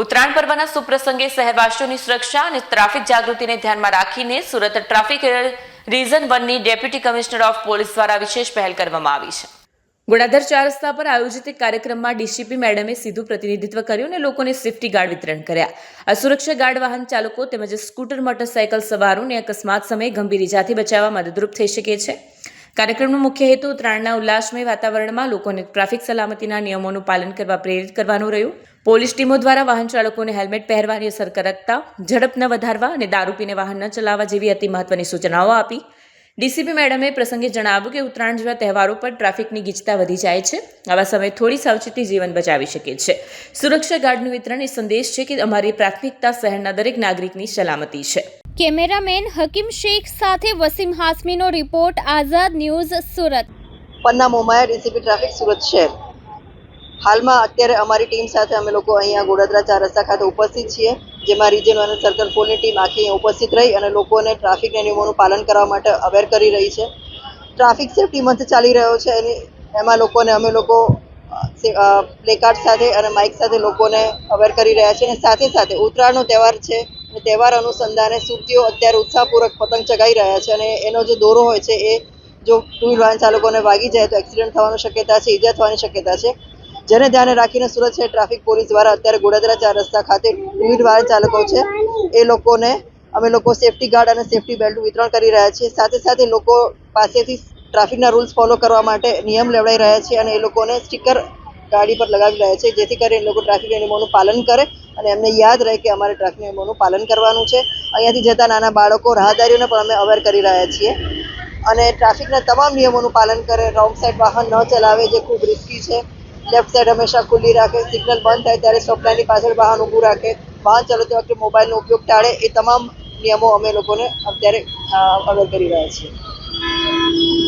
ઉત્તરાયણ પર્વના સુપ્રસંગે શહેરવાસીઓની સુરક્ષા અને ટ્રાફિક જાગૃતિને ધ્યાનમાં રાખીને સુરત ટ્રાફિક રીઝન વનની ડેપ્યુટી કમિશનર ઓફ પોલીસ દ્વારા વિશેષ પહેલ કરવામાં આવી છે. ગુણાધર ચાર રસ્તા પર આયોજિત એક કાર્યક્રમમાં ડીસીપી મેડમે સીધું પ્રતિનિધિત્વ કર્યું અને લોકોને સેફટી ગાર્ડ વિતરણ કર્યા. આ સુરક્ષા ગાર્ડ વાહન ચાલકો તેમજ સ્કૂટર, મોટરસાયકલ સવારોને અકસ્માત સમયે ગંભીર ઇજાથી બચાવવા મદદરૂપ થઈ શકે છે. કાર્યક્રમનો મુખ્ય હેતુ ઉત્તરાયણના ઉલ્લાસમય વાતાવરણમાં લોકોને ટ્રાફિક સલામતીના નિયમોનું પાલન કરવા પ્રેરિત કરવાનું રહ્યું. પોલીસ ટીમો દ્વારા વાહન ચાલકોને હેલ્મેટ પહેરવાની અસર કરતા ઝડપ ન વધારવા અને દારૂ પીને વાહન ન ચલાવવા જેવી અતિ મહત્વની સૂચનાઓ આપી. ડીસીપી મેડમે પ્રસંગે જણાવ્યું કે ઉત્તરાયણ જેવા તહેવારો પર ટ્રાફિકની ગીચતા વધી જાય છે. આવા સમયે થોડી સાવચેતી જીવન બચાવી શકે છે. સુરક્ષા ગાર્ડનું વિતરણ એ સંદેશ છે કે અમારી પ્રાથમિકતા શહેરના દરેક નાગરિકની સલામતી છે. કેમેરામેન હકીમ શેખ સાથે Wasim હાસમીનો report Azad news Surat. Panna Momaya DCP traffic Surat શહેર. હાલમાં અત્યારે અમારી ટીમ સાથે અમે લોકો અહીંયા ગોડદરા ચાર રસ્તા ખાતે ઉપસ્થિત છીએ, જેમાં રિજન અને સર્કલ ફોરની ટીમ આખી ઉપસ્થિત રહી અને લોકોને ટ્રાફિકના નિયમોનું પાલન કરવા માટે અવેર કરી રહી છે. ટ્રાફિક સેફટી મંથ ચાલી રહ્યો છે, એની એમાં લોકોને અમે લોકો પ્લેકાર્ડ સાથે અને માઇક સાથે લોકોને અવેર કરી રહ્યા છે અને સાથે સાથે ઉત્તરાયણનો તહેવાર છે અને તહેવાર અનુસંધાને સુરતીઓ અત્યારે ઉત્સાહપૂર્વક પતંગ ચગાવી રહ્યા છે અને એનો જે દોરો હોય છે એ જો ટુ વ્હીલ વાહન ચાલકોને વાગી જાય તો એક્સિડન્ટ થવાની શક્યતા છે, ઈજા થવાની શક્યતા છે. જેને ધ્યાને રાખીને સુરત શહેર ટ્રાફિક પોલીસ દ્વારા અત્યારે ગોડાદરા ચાર રસ્તા ખાતે ટુ વાહન ચાલકો છે. એ લોકોને અમે લોકો સેફટી ગાર્ડ અને સેફટી બેલ્ટનું વિતરણ કરી રહ્યા છીએ. સાથે સાથે લોકો પાસેથી ટ્રાફિકના રૂલ્સ ફોલો કરવા માટે નિયમ લેવડાઈ રહ્યા છીએ અને એ લોકોને સ્ટીકર ગાડી પર લગાવી રહ્યા છે. જેથી કરીને લોકો ટ્રાફિક નિયમોનું પાલન કરે અને એમને યાદ રહે કે અમારે ટ્રાફિક નિયમોનું પાલન કરવાનું છે. અહીંયાથી જતા નાના બાળકો, રાહદારીઓને પણ અમે અવેર કરી રહ્યા છીએ. અને ટ્રાફિકના તમામ નિયમોનું પાલન કરે, રોંગ સાઈડ વાહન ન ચલાવે, જે ખૂબ રિસ્કી છે. લેફ્ટ સાઈડ હંમેશા ખુલ્લી રાખે સિગ્નલ બંધ થાય ત્યારે સ્ટોપ લાઇનની પાછળ વાહન ઊભું રાખે. વાહન ચલાવતી વખતે મોબાઈલનો ઉપયોગ ટાળે, એ તમામ નિયમો અમે લોકોને અત્યારે અવેર કરી રહ્યા છીએ.